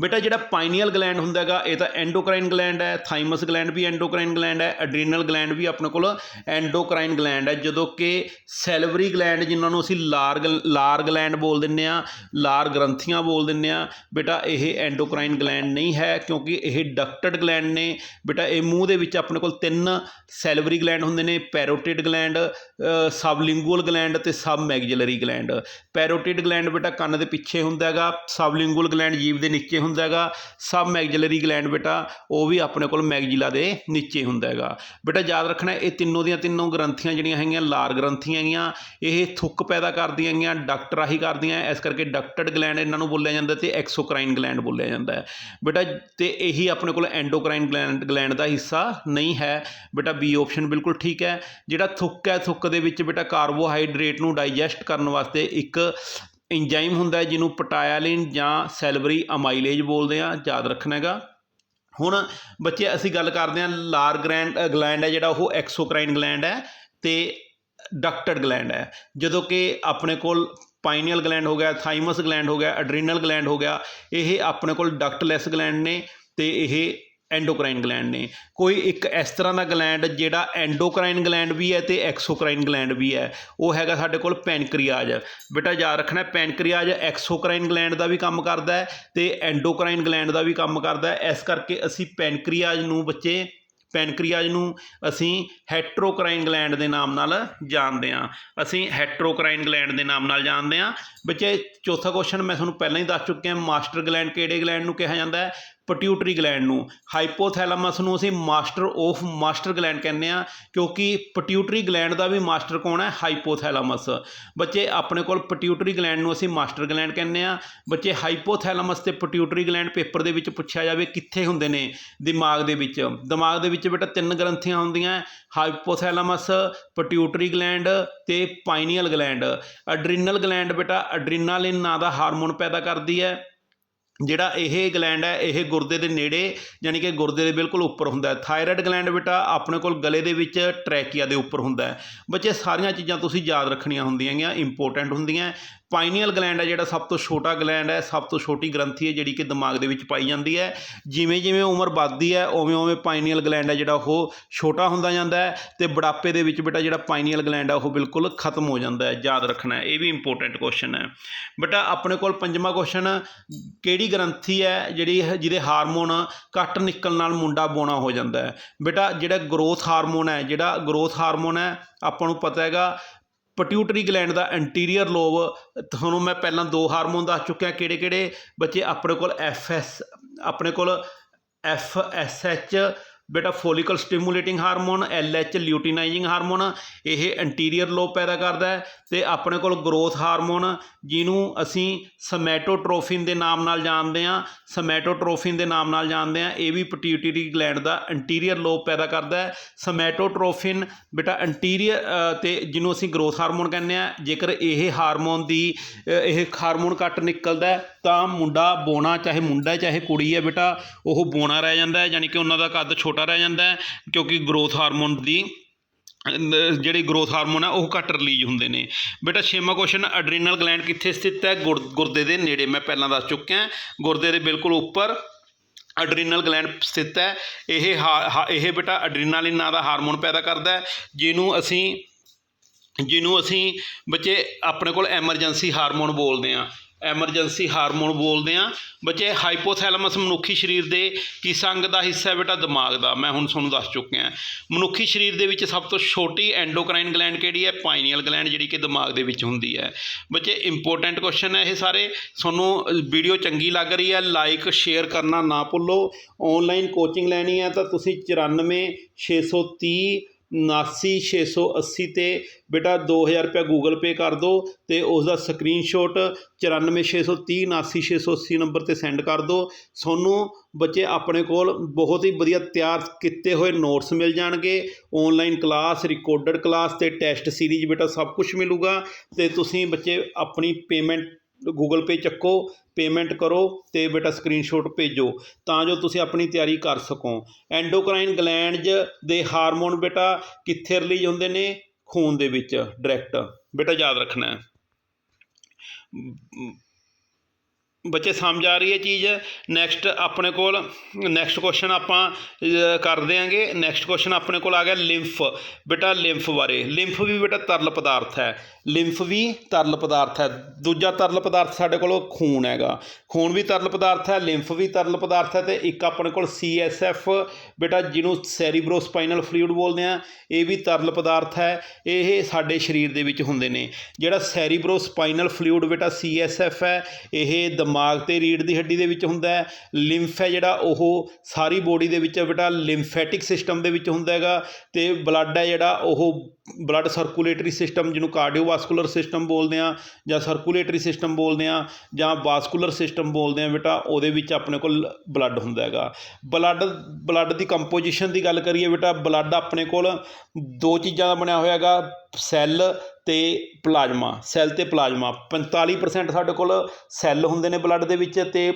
ਬੇਟਾ, ਜਿਹੜਾ ਪਾਈਨੀਅਲ ਗਲੈਂਡ ਹੁੰਦਾ ਹੈਗਾ, ਇਹ ਤਾਂ ਐਂਡੋਕਰਾਈਨ ਗਲੈਂਡ ਹੈ ਥਾਈਮਸ ਗਲੈਂਡ ਵੀ ਐਂਡੋਕਰਾਈਨ ਗਲੈਂਡ ਹੈ ਐਡਰੀਨਲ ਗਲੈਂਡ ਵੀ ਆਪਣੇ ਕੋਲ ਐਂਡੋਕਰਾਈਨ ਗਲੈਂਡ ਹੈ। ਜਦੋਂ ਕਿ ਸੈਲਵਰੀ ਗਲੈਂਡ ਜਿਨ੍ਹਾਂ ਨੂੰ ਅਸੀਂ ਲਾਰ ਗਲ- ਲਾਰ ਗਲੈਂਡ ਬੋਲ ਦਿੰਨੇ ਆ ਲਾਰ ਗ੍ਰੰਥੀਆਂ ਬੋਲ ਦਿੰਨੇ ਆ ਬੇਟਾ, ਇਹ ਐਂਡੋਕਰਾਈਨ ਗਲੈਂਡ ਨਹੀਂ ਹੈ, ਕਿਉਂਕਿ ਇਹ ਡਕਟਡ ਗਲੈਂਡ ਨੇ। ਬੇਟਾ, ਇਹ ਮੂੰਹ ਦੇ ਵਿੱਚ ਆਪਣੇ ਕੋਲ ਤਿੰਨ ਸੈਲਵਰੀ ਗਲੈਂਡ ਹੁੰਦੇ ਨੇ ਪੈਰੋਟਿਡ ਗਲੈਂਡ ਸਬਲਿੰਗੂਅਲ ਗਲੈਂਡ ਤੇ ਸਬ ਮੈਗਜਲਰੀ ਗਲੈਂਡ ਪੈਰੋਟਿਡ ਗਲੈਂਡ ਬੇਟਾ, ਕੰਨ ਦੇ ਪਿੱਛੇ ਹੁੰਦਾ ਹੈਗਾ ਸਬਲਿੰਗੂਅਲ ਗਲੈਂਡ ਜੀਭ ਦੇ ਨੀਚੇ ਹੁੰਦਾ ਹੈਗਾ ਸਬ ਮੈਗਜਲਰੀ ਗਲੈਂਡ ਬੇਟਾ, ਉਹ ਵੀ ਆਪਣੇ ਕੋਲ ਮੈਗਜੀਲਾ ਦੇ ਨੀਚੇ ਹੁੰਦਾ ਹੈਗਾ। ਬੇਟਾ, ਯਾਦ ਰੱਖਣਾ, ਇਹ ਤਿੰਨੋਂ ਦੀਆਂ ਤਿੰਨੋਂ ਗ੍ਰੰਥੀਆਂ ਜਿਹੜੀਆਂ ਹੈਗੀਆਂ ਲਾਰ ਗ੍ਰੰਥੀਆਂ ਹੈਗੀਆਂ, ਇਹ ਥੁੱਕ ਪੈਦਾ ਕਰਦੀਆਂ ਹੈਗੀਆਂ ਡਕਟ ਰਾਹੀਂ ਕਰਦੀਆਂ, ਇਸ ਕਰਕੇ ਡਕਟਡ ਗਲੈਂਡ ਇਹਨਾਂ ਨੂੰ ਬੋਲਿਆ ਜਾਂਦਾ ਤੇ ਐਕਸੋਕ੍ਰਾਈਨ ਗਲੈਂਡ ਬੋਲਿਆ ਜਾਂਦਾ ਹੈ। ਬੇਟਾ, ਤੇ ਇਹੀ ਆਪਣੇ ਕੋਲ ਐਂਡੋਕ੍ਰਾਈਨ ਗਲੈਂਡ ਗਲੈਂਡ ਦਾ ਹਿੱਸਾ ਨਹੀਂ ਹੈ। ਬੇਟਾ ਬੀ ਆਪਸ਼ਨ ਬਿਲਕੁਲ ਠੀਕ ਹੈ। ਜਿਹੜਾ ਥੁੱਕ ਹੈ, ਥੁੱਕ ਦੇ ਵਿੱਚ ਬੇਟਾ ਕਾਰਬੋਹਾਈਡਰੇਟ ਨੂੰ ਡਾਈਜੈਸਟ ਕਰਨ ਵਾਸਤੇ ਇੱਕ ਇੰਜ਼ਾਈਮ ਹੁੰਦਾ ਜਿਹਨੂੰ ਪਟਾਇਲਿਨ ਜਾਂ ਸੈਲਵਰੀ ਅਮਾਈਲੇਜ ਬੋਲਦੇ ਆ, ਯਾਦ ਰੱਖਣਾ ਹੈਗਾ। ਹੁਣ ਬੱਚੇ, ਅਸੀਂ ਗੱਲ ਕਰਦੇ ਹਾਂ ਲਾਰ ਗਲੈਂਡ ਗਲੈਂਡ ਹੈ ਜਿਹੜਾ, ਉਹ ਐਕਸੋਕਰਾਈਨ ਗਲੈਂਡ ਹੈ ਤੇ ਡਕਟਡ ਗਲੈਂਡ ਹੈ। ਜਦੋਂ ਕਿ ਆਪਣੇ ਕੋਲ ਪਾਈਨੀਅਲ ਗਲੈਂਡ ਹੋ ਗਿਆ ਥਾਈਮਸ ਗਲੈਂਡ ਹੋ ਗਿਆ ਐਡਰੀਨਲ ਗਲੈਂਡ ਹੋ ਗਿਆ, ਇਹ ਆਪਣੇ ਕੋਲ ਡਕਟਲੈਸ ਗਲੈਂਡ ਨੇ ਤੇ ਇਹ ਐਂਡੋਕਰਾਈਨ ਗਲੈਂਡ ਨੇ। ਕੋਈ ਇੱਕ ਇਸ ਤਰ੍ਹਾਂ ਦਾ ਗਲੈਂਡ ਜਿਹੜਾ ਐਂਡੋਕਰਾਈਨ ਗਲੈਂਡ ਵੀ ਹੈ ਤੇ ਐਕਸੋਕਰਾਈਨ ਗਲੈਂਡ ਵੀ ਹੈ, ਉਹ ਹੈਗਾ ਸਾਡੇ ਕੋਲ ਪੈਨਕ੍ਰੀਆਜ। ਬੇਟਾ ਯਾਦ ਰੱਖਣਾ, ਪੈਨਕ੍ਰੀਆਜ ਐਕਸੋਕਰਾਈਨ ਗਲੈਂਡ ਦਾ ਵੀ ਕੰਮ ਕਰਦਾ ਹੈ ਤੇ ਐਂਡੋਕਰਾਈਨ ਗਲੈਂਡ ਦਾ ਵੀ ਕੰਮ ਕਰਦਾ ਹੈ। ਇਸ ਕਰਕੇ ਅਸੀਂ ਪੈਨਕ੍ਰੀਆਜ ਨੂੰ ਬੱਚੇ, ਪੈਨਕ੍ਰੀਆਜ ਨੂੰ ਅਸੀਂ ਹੈਟਰੋਕਰਾਈਨ ਗਲੈਂਡ ਦੇ ਨਾਮ ਨਾਲ ਜਾਣਦੇ ਹਾਂ। ਅਸੀਂ ਹੈਟਰੋਕਰਾਈਨ ਗਲੈਂਡ ਦੇ ਨਾਮ ਨਾਲ ਜਾਣਦੇ ਹਾਂ। ਬੱਚੇ, ਚੌਥਾ ਕੁਐਸਚਨ ਮੈਂ ਤੁਹਾਨੂੰ ਪਹਿਲਾਂ ਹੀ ਦੱਸ ਚੁੱਕਿਆ, ਮਾਸਟਰ ਗਲੈਂਡ ਕਿਹੜੇ ਗਲੈਂਡ ਨੂੰ ਕਿਹਾ ਜਾਂਦਾ ਹੈ? ਪਟਿਊਟਰੀ ਗਲੈਂਡ ਨੂੰ। ਹਾਈਪੋਥੈਲਮਸ ਨੂੰ ਅਸੀਂ ਮਾਸਟਰ ਆਫ ਮਾਸਟਰ ਗਲੈਂਡ ਕਹਿੰਦੇ ਆ ਕਿਉਂਕਿ ਪਟਿਊਟਰੀ ਗਲੈਂਡ ਦਾ ਵੀ ਮਾਸਟਰ ਕੌਣ ਹੈ? ਹਾਈਪੋਥੈਲਮਸ ਬੱਚੇ, ਆਪਣੇ ਕੋਲ ਪਟਿਊਟਰੀ ਗਲੈਂਡ ਨੂੰ ਅਸੀਂ ਮਾਸਟਰ ਗਲੈਂਡ ਕਹਿੰਦੇ ਆ ਬੱਚੇ ਹਾਈਪੋਥੈਲਮਸ ਤੇ ਪਟਿਊਟਰੀ ਗਲੈਂਡ ਪੇਪਰ ਦੇ ਵਿੱਚ ਪੁੱਛਿਆ ਜਾਵੇ ਕਿੱਥੇ ਹੁੰਦੇ ਨੇ ਦਿਮਾਗ ਦੇ ਵਿੱਚ। ਦਿਮਾਗ ਦੇ ਵਿੱਚ ਬੇਟਾ ਤਿੰਨ ਗ੍ਰੰਥੀਆਂ ਹੁੰਦੀਆਂ ਹਾਈਪੋਥੈਲਮਸ ਪਟਿਊਟਰੀ ਗਲੈਂਡ ਤੇ ਪਾਈਨੀਅਲ ਗਲੈਂਡ ਅਡਰੀਨਲ ਗਲੈਂਡ ਬੇਟਾ ਅਡਰੀਨਾਲਿਨ ਨਾਂ ਦਾ ਹਾਰਮੋਨ ਪੈਦਾ ਕਰਦੀ ਹੈ। ਜਿਹੜਾ ਇਹ ਗਲੈਂਡ ਹੈ, ਇਹ ਗੁਰਦੇ ਦੇ ਨੇੜੇ ਯਾਨੀ ਕਿ ਗੁਰਦੇ ਦੇ ਬਿਲਕੁਲ ਉੱਪਰ ਹੁੰਦਾ ਹੈ। ਥਾਇਰਾਇਡ ਗਲੈਂਡ ਬੇਟਾ ਆਪਣੇ ਕੋਲ ਗਲੇ ਦੇ ਵਿੱਚ ਟਰੈਕੀਆ ਦੇ ਉੱਪਰ ਹੁੰਦਾ ਬੱਚੇ ਸਾਰੀਆਂ ਚੀਜ਼ਾਂ ਤੁਸੀਂ ਯਾਦ ਰੱਖਣੀਆਂ ਹੁੰਦੀਆਂ ਗੀਆਂ ਇੰਪੋਰਟੈਂਟ ਹੁੰਦੀਆਂ ਪਾਈਨੀਅਲ ਗਲੈਂਡ ਹੈ ਜਿਹੜਾ ਸਭ ਤੋਂ ਛੋਟਾ ਗਲੈਂਡ ਹੈ, ਸਭ ਤੋਂ ਛੋਟੀ ਗ੍ਰੰਥੀ ਹੈ ਜਿਹੜੀ ਕਿ ਦਿਮਾਗ ਦੇ ਵਿੱਚ ਪਾਈ ਜਾਂਦੀ ਹੈ। ਜਿਵੇਂ ਜਿਵੇਂ ਉਮਰ ਵੱਧਦੀ ਹੈ, ਉਵੇਂ ਉਵੇਂ ਪਾਈਨੀਅਲ ਗਲੈਂਡ ਹੈ ਜਿਹੜਾ ਉਹ ਛੋਟਾ ਹੁੰਦਾ ਜਾਂਦਾ ਹੈ ਤੇ ਬੁਢਾਪੇ ਦੇ ਵਿੱਚ ਬੇਟਾ ਜਿਹੜਾ ਪਾਈਨੀਅਲ ਗਲੈਂਡ ਹੈ ਉਹ ਬਿਲਕੁਲ ਖਤਮ ਹੋ ਜਾਂਦਾ ਹੈ। ਯਾਦ ਰੱਖਣਾ ਹੈ, ਇਹ ਵੀ ਇੰਪੋਰਟੈਂਟ ਕੁਐਸਚਨ ਹੈ। ਬੇਟਾ, ਆਪਣੇ ਕੋਲ ਪੰਜਵਾਂ ਕੁਐਸਚਨ ਕਿਹੜੀ ਗ੍ਰੰਥੀ ਹੈ ਜਿਹੜੀ ਜਿਹਦੇ ਹਾਰਮੋਨ ਘੱਟ ਨਿਕਲਣ ਨਾਲ ਮੁੰਡਾ ਬੋਣਾ ਹੋ ਜਾਂਦਾ ਹੈ? ਬੇਟਾ, ਜਿਹੜਾ ਗਰੋਥ ਹਾਰਮੋਨ ਹੈ, ਜਿਹੜਾ ਗਰੋਥ ਹਾਰਮੋਨ ਹੈ, ਆਪਾਂ ਨੂੰ ਪਤਾ ਹੈਗਾ ਪਟਿਊਟਰੀ ਗਲੈਂਡ ਦਾ ਇੰਟੀਰੀਅਰ ਲੋਬ ਤੁਹਾਨੂੰ ਮੈਂ ਪਹਿਲਾਂ ਦੋ ਹਾਰਮੋਨ ਦੱਸ ਚੁੱਕਿਆ, ਕਿਹੜੇ ਕਿਹੜੇ? ਬੱਚੇ, ਆਪਣੇ ਕੋਲ ਐਫ ਐਸ ਆਪਣੇ ਕੋਲ ਐਫ ਐਸ ਐਚ ਬੇਟਾ follicle stimulating hormone L H luteinizing hormone, ਇਹ ਇੰਟੀਰੀਅਰ ਲੋਬ ਪੈਦਾ ਕਰਦਾ ਹੈ ਤੇ ਆਪਣੇ ਕੋਲ ਗਰੋਥ ਹਾਰਮੋਨ, ਜਿਹਨੂੰ ਅਸੀਂ ਸਮੈਟੋਟ੍ਰੋਫਿਨ ਦੇ ਨਾਮ ਨਾਲ ਜਾਣਦੇ ਹਾਂ, ਸਮੈਟੋਟ੍ਰੋਫਿਨ ਦੇ ਨਾਮ ਨਾਲ ਜਾਣਦੇ ਹਾਂ, ਇਹ ਵੀ ਪਟਿਊਟਰੀ ਗਲੈਂਡ ਦਾ ਇੰਟੀਰੀਅਰ ਲੋਬ ਪੈਦਾ ਕਰਦਾ ਹੈ। ਸਮੈਟੋਟ੍ਰੋਫਿਨ ਬੇਟਾ ਇੰਟੀਰੀਅਰ ਤੇ ਜਿਹਨੂੰ ਅਸੀਂ ਗਰੋਥ ਹਾਰਮੋਨ ਕਹਿੰਦੇ ਆ ਜੇਕਰ ਇਹ ਹਾਰਮੋਨ ਦੀ ਇਹ ਹਾਰਮੋਨ ਘੱਟ ਨਿਕਲਦਾ ਤਾਂ ਮੁੰਡਾ ਬੋਣਾ, ਚਾਹੇ ਮੁੰਡਾ ਚਾਹੇ ਕੁੜੀ ਹੈ ਬੇਟਾ, ਉਹ ਬੋਣਾ ਰਹਿ ਜਾਂਦਾ ਹੈ, ਯਾਨੀ ਕਿ ਉਹਨਾਂ ਦਾ ਕੱਦ ਛੋਟਾ ਰਹਿ ਜਾਂਦਾ ਕਿਉਂਕਿ ਗਰੋਥ ਹਾਰਮੋਨ ਦੀ, ਅਹ, ਜਿਹੜੀ ਗਰੋਥ ਹਾਰਮੋਨ ਹੈ ਉਹ ਘੱਟ ਰਿਲੀਜ਼ ਹੁੰਦੇ ਨੇ। ਬੇਟਾ, ਛੇਵਾਂ ਕੁਐਸਚਨ ਅਡਰੀਨਲ ਗਲੈਂਡ ਕਿੱਥੇ ਸਥਿਤ ਹੈ? ਗੁਰ- ਗੁਰਦੇ ਦੇ ਨੇੜੇ, ਮੈਂ ਪਹਿਲਾਂ ਦੱਸ ਚੁੱਕਿਆ ਗੁਰਦੇ ਦੇ ਬਿਲਕੁਲ ਉੱਪਰ ਅਡਰੀਨਲ ਗਲੈਂਡ ਸਥਿਤ ਹੈ। ਇਹ ਹਾ- ਹਾ- ਇਹ ਬੇਟਾ ਅਡਰੀਨਾਲਿਨ ਨਾਂ ਦਾ ਹਾਰਮੋਨ ਪੈਦਾ ਕਰਦਾ ਹੈ, ਜਿਹਨੂੰ ਅਸੀਂ ਜਿਹਨੂੰ ਅਸੀਂ ਬੱਚੇ ਆਪਣੇ ਕੋਲ ਐਮਰਜੈਂਸੀ ਹਾਰਮੋਨ ਬੋਲਦੇ ਆ ਐਮਰਜੈਂਸੀ ਹਾਰਮੋਨ ਬੋਲਦੇ ਆ। ਬੱਚੇ ਹਾਈਪੋਥੈਲਮਸ ਮਨੁੱਖੀ ਸਰੀਰ ਦੇ ਕਿਸ ਅੰਗ ਦਾ ਹਿੱਸਾ ਹੈ ਬੇਟਾ? ਦਿਮਾਗ ਦਾ। ਮੈਂ ਹੁਣ ਤੁਹਾਨੂੰ ਦੱਸ ਚੁੱਕਿਆ ਮਨੁੱਖੀ ਸਰੀਰ ਦੇ ਵਿੱਚ ਸਭ ਤੋਂ ਛੋਟੀ ਐਂਡੋਕਰਾਈਨ ਗਲੈਂਡ ਕਿਹੜੀ ਹੈ? ਪਾਈਨੀਅਲ ਗਲੈਂਡ ਜਿਹੜੀ ਕਿ ਦਿਮਾਗ ਦੇ ਵਿੱਚ ਹੁੰਦੀ ਹੈ। ਬੱਚੇ ਇੰਪੋਰਟੈਂਟ ਕੁਐਸਚਨ ਹੈ ਇਹ ਸਾਰੇ। ਤੁਹਾਨੂੰ ਵੀਡੀਓ ਚੰਗੀ ਲੱਗ ਰਹੀ ਹੈ। ਲਾਈਕ ਸ਼ੇਅਰ ਕਰਨਾ ਨਾ ਭੁੱਲੋ। ਆਨਲਾਈਨ ਕੋਚਿੰਗ ਲੈਣੀ ਹੈ ਤਾਂ ਤੁਸੀਂ 94 630 79680 ਤੇ ਬੇਟਾ 2000 ਰੁਪਏ ਗੂਗਲ ਪੇ ਕਰ ਦਿਓ ਤੇ ਉਸ ਦਾ ਸਕਰੀਨਸ਼ਾਟ 94630 79680 ਨੰਬਰ ਤੇ ਸੈਂਡ ਕਰ ਦਿਓ ਤੁਹਾਨੂੰ ਬੱਚੇ ਆਪਣੇ ਕੋਲ ਬਹੁਤ ਹੀ ਵਧੀਆ ਤਿਆਰ ਕੀਤੇ ਹੋਏ ਨੋਟਸ ਮਿਲ ਜਾਣਗੇ। ਆਨਲਾਈਨ ਕਲਾਸ ਰਿਕਾਰਡਡ ਕਲਾਸ ਤੇ ਟੈਸਟ ਸੀਰੀਜ਼ ਬੇਟਾ ਸਭ ਕੁਝ ਮਿਲੂਗਾ ਤੇ ਤੁਸੀਂ ਬੱਚੇ ਆਪਣੀ ਪੇਮੈਂਟ ਗੂਗਲ ਪੇ ਚੱਕੋ ਪੇਮੈਂਟ ਕਰੋ ਤੇ ਬੇਟਾ ਸਕਰੀਨਸ਼ਾਟ ਭੇਜੋ, ਤਾਂ ਜੋ ਤੁਸੀਂ ਆਪਣੀ ਤਿਆਰੀ ਕਰ ਸਕੋ। ਐਂਡੋਕਰਾਈਨ ਗਲੈਂਡਜ਼ ਦੇ ਹਾਰਮੋਨ ਬੇਟਾ ਕਿੱਥੇ ਰਿਲੀਜ਼ ਹੁੰਦੇ ਨੇ? ਖੂਨ ਦੇ ਵਿੱਚ ਡਾਇਰੈਕਟ ਬੇਟਾ ਯਾਦ ਰੱਖਣਾ ਹੈ। ਬੱਚੇ ਸਮਝ ਆ ਰਹੀ ਹੈ ਚੀਜ਼। ਨੈਕਸਟ ਆਪਣੇ ਕੋਲ ਨੈਕਸਟ ਕੁਐਸਚਨ ਆਪਾਂ ਅ, ਕਰ ਦਿਆਂਗੇ। ਨੈਕਸਟ ਕੁਐਸਚਨ ਆਪਣੇ ਕੋਲ ਆ ਗਿਆ ਲਿੰਫ ਬੇਟਾ ਲਿੰਫ ਬਾਰੇ। ਲਿੰਫ ਵੀ ਬੇਟਾ ਤਰਲ ਪਦਾਰਥ ਹੈ। ਲਿੰਫ ਵੀ ਤਰਲ ਪਦਾਰਥ ਹੈ। ਦੂਜਾ ਤਰਲ ਪਦਾਰਥ ਸਾਡੇ ਕੋਲ ਖੂਨ ਹੈਗਾ। ਖੂਨ ਵੀ ਤਰਲ ਪਦਾਰਥ ਹੈ ਲਿੰਫ ਵੀ ਤਰਲ ਪਦਾਰਥ ਹੈ ਤੇ ਇੱਕ ਆਪਣੇ ਕੋਲ CSF ਬੇਟਾ ਜਿਹਨੂੰ ਸੈਰੀਬਰੋਸਪਾਈਨਲ ਫਲੂਇਡ ਬੋਲਦੇ ਆ ਇਹ ਵੀ ਤਰਲ ਪਦਾਰਥ ਹੈ। ਇਹ ਸਾਡੇ ਸਰੀਰ ਦੇ ਵਿੱਚ ਹੁੰਦੇ ਨੇ। ਜਿਹੜਾ ਸੈਰੀਬਰੋਸਪਾਈਨਲ ਫਲੂਇਡ ਬੇਟਾ CSF ਹੈ ਇਹ ਦਿਮਾਗ ਤੇ ਰੀੜ ਦੀ ਹੱਡੀ ਦੇ ਵਿੱਚ ਹੁੰਦਾ ਹੈ ਲਿੰਫ ਹੈ ਜਿਹੜਾ ਉਹ ਸਾਰੀ ਬੋਡੀ ਦੇ ਵਿੱਚ ਬੇਟਾ ਲਿੰਫੈਟਿਕ ਸਿਸਟਮ ਦੇ ਵਿੱਚ ਹੁੰਦਾ ਹੈਗਾ ਤੇ ਬਲੱਡ ਹੈ ਜਿਹੜਾ ਉਹ ਬਲੱਡ ਸਰਕੂਲੇਟਰੀ ਸਿਸਟਮ ਜਿਹਨੂੰ ਕਾਰਡੀਓਵਾਸਕੂਲਰ ਸਿਸਟਮ ਬੋਲਦੇ ਆ ਜਾਂ ਸਰਕੂਲੇਟਰੀ ਸਿਸਟਮ ਬੋਲਦੇ ਆ ਜਾਂ ਵਾਸਕੂਲਰ ਸਿਸਟਮ ਬੋਲਦੇ ਆ ਬੇਟਾ, ਉਹਦੇ ਵਿੱਚ ਆਪਣੇ ਕੋਲ ਬਲੱਡ ਹੁੰਦਾ ਹੈਗਾ। ਬਲੱਡ ਬਲੱਡ ਦੀ ਕੰਪੋਜੀਸ਼ਨ ਦੀ ਗੱਲ ਕਰੀਏ ਬੇਟਾ ਬਲੱਡ ਆਪਣੇ ਕੋਲ ਦੋ ਚੀਜ਼ਾਂ ਦਾ ਬਣਿਆ ਹੋਇਆ ਹੈਗਾ ਸੈੱਲ ਤੇ ਪਲਾਜ਼ਮਾ ਸੈੱਲ ਤੇ ਪਲਾਜ਼ਮਾ 45% ਸਾਡੇ ਕੋਲ ਸੈੱਲ ਹੁੰਦੇ ਨੇ ਬਲੱਡ ਦੇ ਵਿੱਚ ਤੇ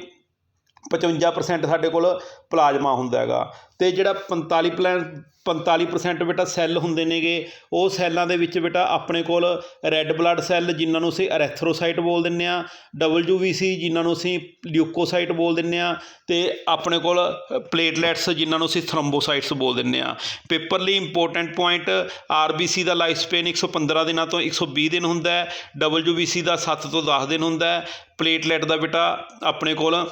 55% ਸਾਡੇ ਕੋਲ ਪਲਾਜ਼ਮਾ ਹੁੰਦਾ ਹੈਗਾ। ਤੇ ਜਿਹੜਾ 45 ਪਲੈਨ 45% ਬੇਟਾ ਸੈੱਲ ਹੁੰਦੇ ਨੇਗੇ, ਉਹ ਸੈੱਲਾਂ ਦੇ ਵਿੱਚ ਬੇਟਾ ਆਪਣੇ ਕੋਲ ਰੈੱਡ ਬਲੱਡ ਸੈੱਲ ਜਿਨ੍ਹਾਂ ਨੂੰ ਅਸੀਂ ਅਰੈਥਰੋਸਾਈਟ ਬੋਲ ਦਿੰਦੇ ਆ WBC ਜਿਨ੍ਹਾਂ ਨੂੰ ਅਸੀਂ ਲਿਊਕੋਸਾਈਟ ਬੋਲ ਦਿੰਦੇ ਆ ਤੇ ਆਪਣੇ ਕੋਲ ਪਲੇਟਲੈਟਸ ਜਿਨ੍ਹਾਂ ਨੂੰ ਅਸੀਂ ਥ੍ਰੰਬੋਸਾਈਟਸ ਬੋਲ ਦਿੰਦੇ ਆ ਪੇਪਰ ਲਈ ਇੰਪੋਰਟੈਂਟ ਪੁਆਇੰਟ RBC ਦਾ ਲਾਈਫ ਸਪੇਨ 115 ਦਿਨਾਂ ਤੋਂ 120 ਦਿਨ ਹੁੰਦਾ ਹੈ WBC ਦਾ 7 ਤੋਂ 10 ਦਿਨ ਹੁੰਦਾ ਹੈ ਪਲੇਟਲੈਟ ਦਾ ਬੇਟਾ ਆਪਣੇ ਕੋਲ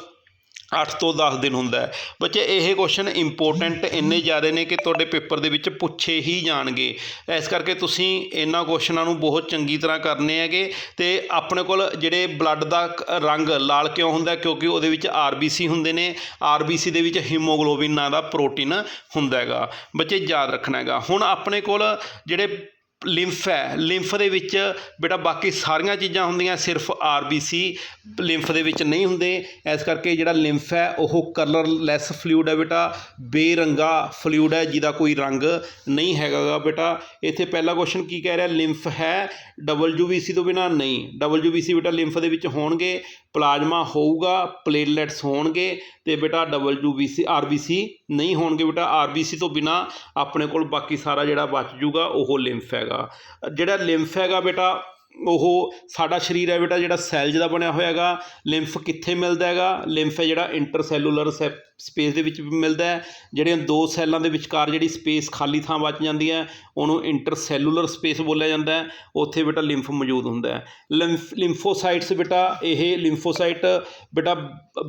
8 ਤੋਂ 10 ਦਿਨ ਹੁੰਦਾ ਬੱਚੇ, ਇਹ ਕੁਐਸਚਨ ਇੰਪੋਰਟੈਂਟ ਇੰਨੇ ਜ਼ਿਆਦਾ ਨੇ ਕਿ ਤੁਹਾਡੇ ਪੇਪਰ ਦੇ ਵਿੱਚ ਪੁੱਛੇ ਹੀ ਜਾਣਗੇ। ਇਸ ਕਰਕੇ ਤੁਸੀਂ ਇਹਨਾਂ ਕੁਐਸਚਨਾਂ ਨੂੰ ਬਹੁਤ ਚੰਗੀ ਤਰ੍ਹਾਂ ਕਰਨੇ ਹੈਗੇ ਤੇ ਆਪਣੇ ਕੋਲ ਜਿਹੜੇ ਬਲੱਡ ਦਾ ਕ- ਰੰਗ ਲਾਲ ਕਿਉਂ ਹੁੰਦਾ ਕਿਉਂਕਿ ਉਹਦੇ ਵਿੱਚ ਆਰਬੀਸੀ ਹੁੰਦੇ ਨੇ। ਆਰਬੀਸੀ ਦੇ ਵਿੱਚ ਹੀਮੋਗਲੋਬਿਨ ਨਾਂ ਦਾ ਪ੍ਰੋਟੀਨ ਹੁੰਦਾ ਹੈਗਾ। ਬੱਚੇ, ਯਾਦ ਰੱਖਣਾ ਹੈਗਾ। ਹੁਣ ਆਪਣੇ ਕੋਲ ਜਿਹੜੇ ਲਿੰਫ ਹੈ। ਲਿੰਫ ਦੇ ਵਿੱਚ ਬੇਟਾ ਬਾਕੀ ਸਾਰੀਆਂ ਚੀਜ਼ਾਂ ਹੁੰਦੀਆਂ, ਸਿਰਫ ਆਰਬੀਸੀ ਲਿੰਫ ਦੇ ਵਿੱਚ ਨਹੀਂ ਹੁੰਦੇ। ਇਸ ਕਰਕੇ ਜਿਹੜਾ ਲਿੰਫ ਹੈ, ਉਹ ਕਲਰਲੈਸ ਫਲੂਇਡ ਹੈ ਬੇਟਾ। ਬੇਰੰਗਾ ਫਲੂਇਡ ਹੈ, ਜਿਹਦਾ ਕੋਈ ਰੰਗ ਨਹੀਂ ਹੈਗਾ ਗਾ ਬੇਟਾ। ਇੱਥੇ ਪਹਿਲਾ ਕੁਐਸਚਨ ਕੀ ਕਹਿ ਰਿਹਾ? ਲਿੰਫ ਹੈ? WBC ਤੋਂ ਬਿਨਾ ਨਹੀਂ। WBC ਬੇਟਾ ਲਿੰਫ ਦੇ ਵਿੱਚ ਹੋਣਗੇ। ਪਲਾਜ਼ਮਾ ਹੋਊਗਾ, ਪਲੇਟਲੈਟਸ ਹੋਣਗੇ ਤੇ ਬੇਟਾ WBC RBC ਨਹੀਂ ਹੋਣਗੇ ਬੇਟਾ। RBC ਤੋਂ ਬਿਨਾ ਆਪਣੇ ਕੋਲ ਬਾਕੀ ਸਾਰਾ ਜਿਹੜਾ ਬਚ ਜੂਗਾ, ਉਹ ਲਿੰਫ ਹੈਗਾ। ਜਿਹੜਾ ਲਿੰਫ ਹੈਗਾ ਬੇਟਾ ਉਹ ਸਾਡਾ ਸਰੀਰ ਹੈ ਬੇਟਾ ਜਿਹੜਾ ਸੈਲਜ ਦਾ ਬਣਿਆ ਹੋਇਆ ਹੈਗਾ ਲਿੰਫ ਕਿੱਥੇ ਮਿਲਦਾ ਹੈਗਾ? ਲਿੰਫ ਹੈ ਜਿਹੜਾ ਇੰਟਰਸੈਲੂਲਰ ਸਪੇਸ ਦੇ ਵਿੱਚ ਮਿਲਦਾ ਹੈ, ਜਿਹੜੀਆਂ ਦੋ ਸੈੱਲਾਂ ਦੇ ਵਿਚਕਾਰ ਜਿਹੜੀ ਸਪੇਸ ਖਾਲੀ ਥਾਂ ਬਚ ਜਾਂਦੀ ਹੈ, ਉਹਨੂੰ ਇੰਟਰਸੈਲੂਲਰ ਸਪੇਸ ਬੋਲਿਆ ਜਾਂਦਾ ਹੈ, ਉੱਥੇ ਬੇਟਾ ਲਿੰਫ ਮੌਜੂਦ ਹੁੰਦਾ ਹੈ। ਲਿੰਫ ਲਿੰਫੋਸਾਈਟਸ ਬੇਟਾ, ਇਹ ਲਿੰਫੋਸਾਈਟ ਬੇਟਾ